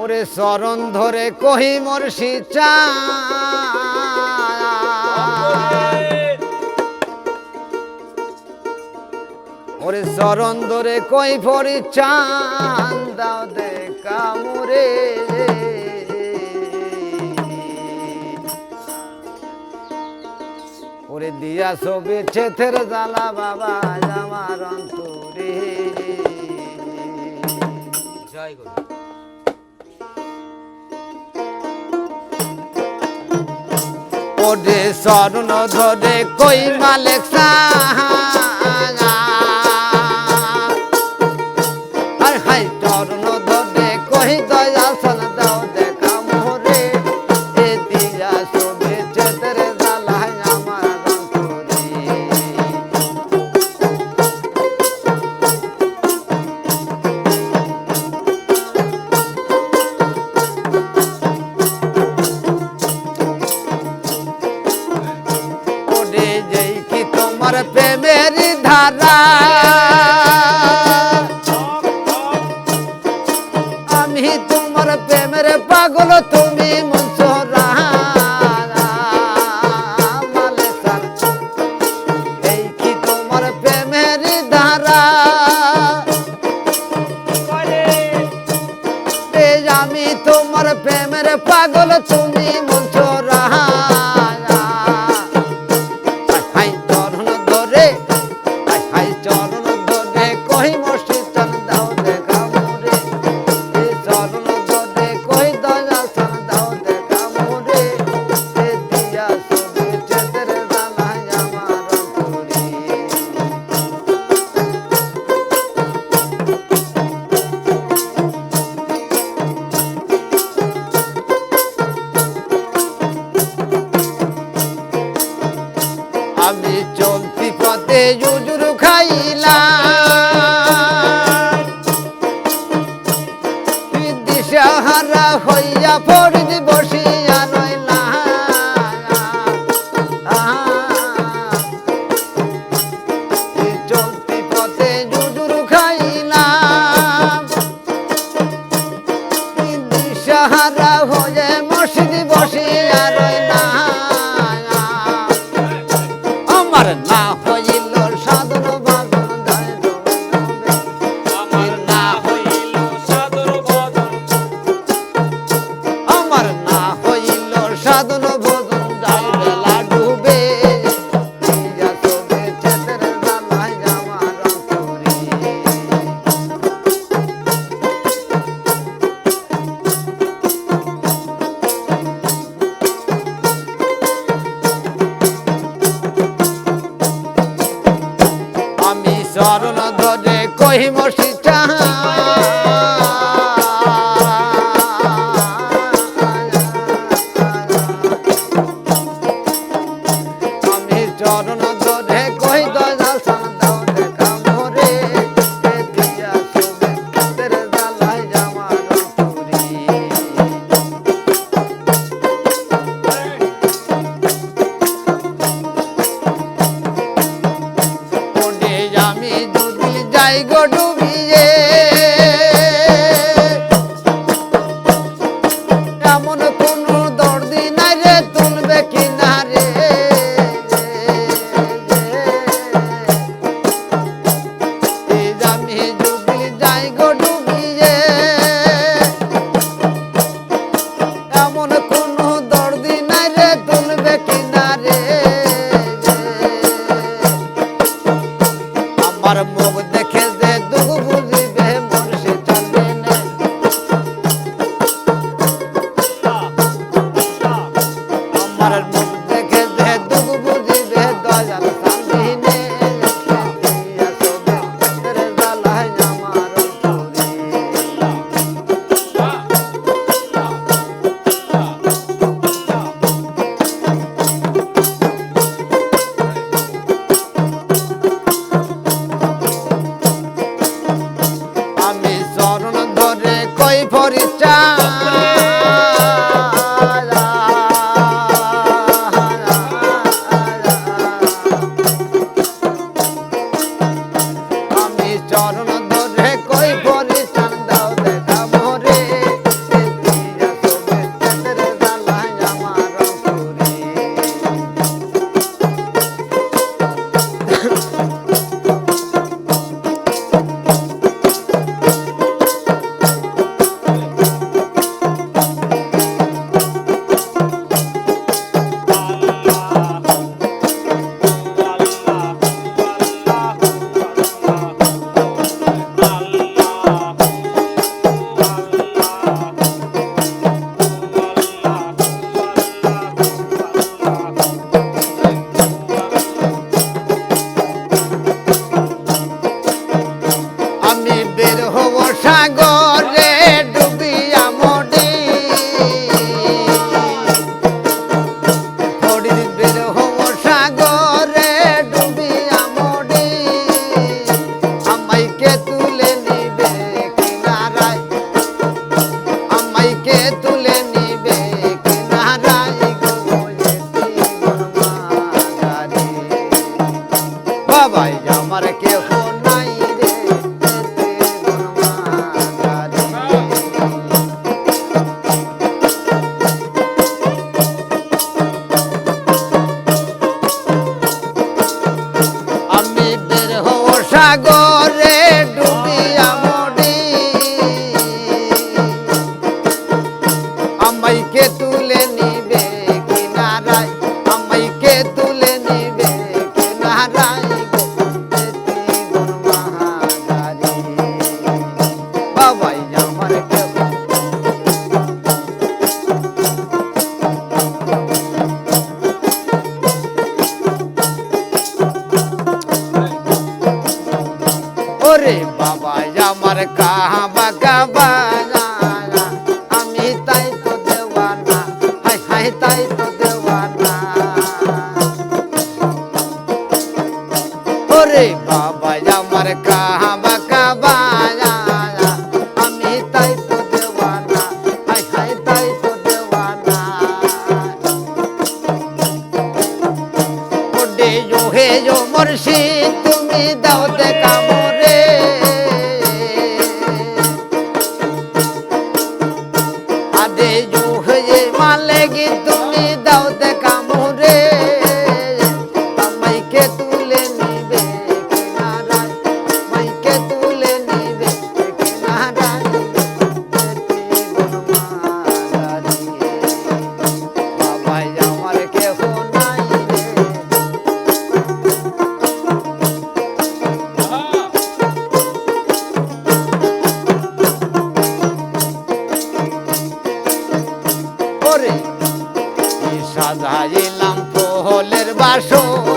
ওরে চরণ ধরে কহি মর্ষি চা। ওরে চরণ ধরে কই ফরি চান, দাও দে কামরে ওরে দিয়া সবে চেথের জ্বালা বাবা আমার অন্তরে। জয় গুরু। মোরে স্বর্ণ ধরে কই মালেক সাহা? জলের ধারা। আমি তোমার প্রেমের পাগল তুমি আমি তোমার প্রেমের পাগল তুমি জুজুর খাইলা। দিশাহারা হইয়া পড়ি বসিয়া রইলা। চলতি পথে জুজুর খাইলা। দিশাহারা হয়ে মসজিদ বসিয়া রইলা। আমার না হয় Yeah. তাই তো দেওয়ানা ওরে বাবা, আমার কাহাবা কাবা আমি তাই তো দেওয়ানা, হাই তুমি দাও বাজাইলাম কোহলের বাসন